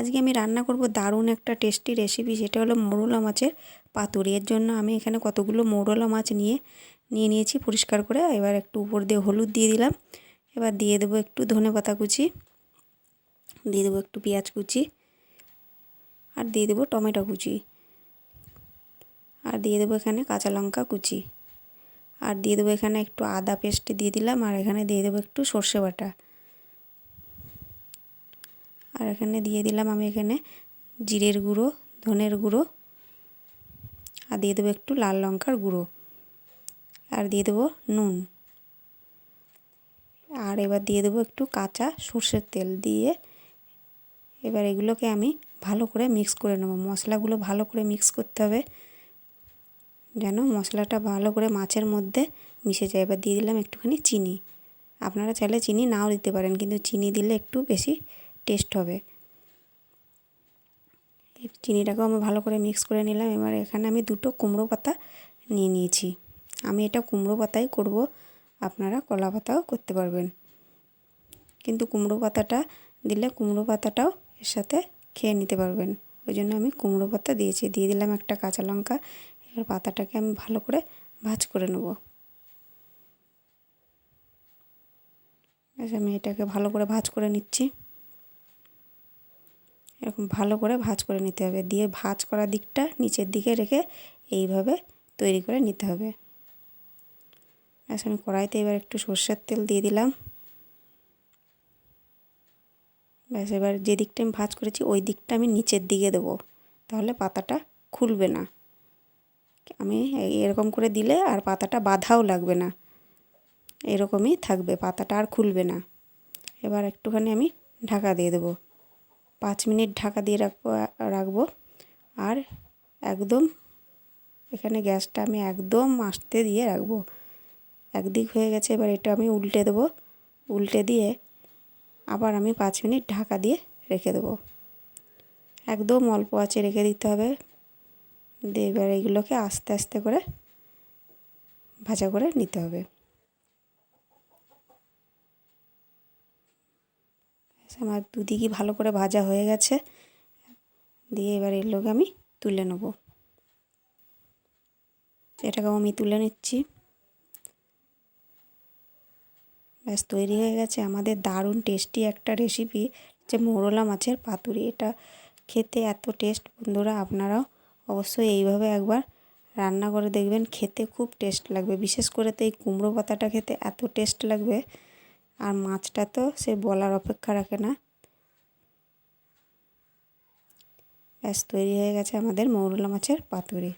আজকে আমি রান্না করব দারুণ একটা টেস্টি রেসিপি সেটা হলো মোরলা মাছের পাতুরি। এর জন্য আমি এখানে কতগুলো মোরলা মাছ নিয়ে নিয়ে নিয়েছি পরিষ্কার করে। এবার একটু উপর দিয়ে হলুদ দিয়ে দিলাম। এবার দিয়ে দেবো একটু ধনে পাতা কুচি, দিয়ে দেবো একটু পেঁয়াজ কুচি, আর দিয়ে দেবো টমেটো কুচি, আর দিয়ে দেবো এখানে কাঁচা লঙ্কা কুচি, আর দিয়ে দেবো এখানে একটু আদা পেস্ট দিয়ে দিলাম, আর এখানে দিয়ে দেবো একটু সর্ষে বাটা। আর এখানে দিয়ে দিলাম আমি এখানে জিরের গুঁড়ো, ধনের গুঁড়ো আর দিয়ে দেবো একটু লাল লঙ্কার গুঁড়ো আর দিয়ে দেবো নুন। আর এবার দিয়ে দেবো একটু কাঁচা সর্ষের তেল দিয়ে এবার এগুলোকে আমি ভালো করে মিক্স করে নেব। মশলাগুলো ভালো করে মিক্স করতে হবে যেন মশলাটা ভালো করে মাছের মধ্যে মিশে যায়। এবার দিয়ে দিলাম একটুখানি চিনি। আপনারা চাইলে চিনি নাও দিতে পারেন, কিন্তু চিনি দিলে একটু বেশি টেস্ট হবে। চিনিটাকেও আমি ভালো করে মিক্স করে নিলাম। এবার এখানে আমি দুটো কুমড়ো পাতা নিয়ে নিয়েছি। আমি এটা কুমড়ো পাতাই করব। আপনারা কলা পাতাও করতে পারবেন। কিন্তু কুমড়ো পাতাটা দিলে কুমড়ো পাতাটাও এর সাথে খেয়ে নিতে পারবেন। ওই জন্য আমি কুমড়ো পাতা দিয়েছি। দিয়ে দিলাম একটা কাঁচা লঙ্কা। এবার পাতাটাকে আমি ভালো করে ভাজ করে নেব। আমি এটাকে ভালো করে ভাজ করে নিচ্ছি। এরকম ভালো করে ভাজ করে নিতে হবে। দিয়ে ভাজ করা দিকটা নিচের দিকে রেখে এইভাবে তৈরি করে নিতে হবে। আমি কড়াইতে এবার একটু সর্ষের তেল দিয়ে দিলাম। ব্যাস, এবার যে দিকটা আমি ভাজ করেছি, ওই দিকটা আমি নিচের দিকে দেবো। তাহলে পাতাটা খুলবে না। আমি এরকম করে দিলে আর পাতাটা বাধাও লাগবে না। এরকমই থাকবে, পাতাটা আর খুলবে না। এবার একটুখানি আমি ঢাকা দিয়ে দেবো। পাঁচ মিনিট ঢাকা দিয়ে রাখব রাখব। আর একদম এখানে গ্যাসটা আমি একদম আস্তে দিয়ে রাখব। একদিক হয়ে গেছে, এবার এটা আমি উল্টে দেবো। উল্টে দিয়ে আবার আমি পাঁচ মিনিট ঢাকা দিয়ে রেখে দেবো। একদম অল্প আছে রেখে দিতে হবে। দিয়ে এবার এইগুলোকে আস্তে আস্তে করে ভাজা করে নিতে হবে। আমার দুদিকই ভালো করে ভাজা হয়ে গেছে। দিয়ে এবার এগুলোকে আমি তুলে নেব। এটাকেও আমি তুলে নিচ্ছি। ব্যাস, তৈরি হয়ে গেছে। আমাদের দারুণ টেস্টি একটা রেসিপি যে মোরলা মাছের পাতুরি। এটা খেতে এত টেস্ট। বন্ধুরা, আপনারাও অবশ্যই এইভাবে একবার রান্না করে দেখবেন। খেতে খুব টেস্ট লাগবে। বিশেষ করে তো এই কুমড়ো পাতাটা খেতে এত টেস্ট লাগবে। আর মাছটা তো সে বলার অপেক্ষা রাখে না। ব্যাস, তৈরি হয়ে গেছে আমাদের মৌরলা মাছের পাতুরি।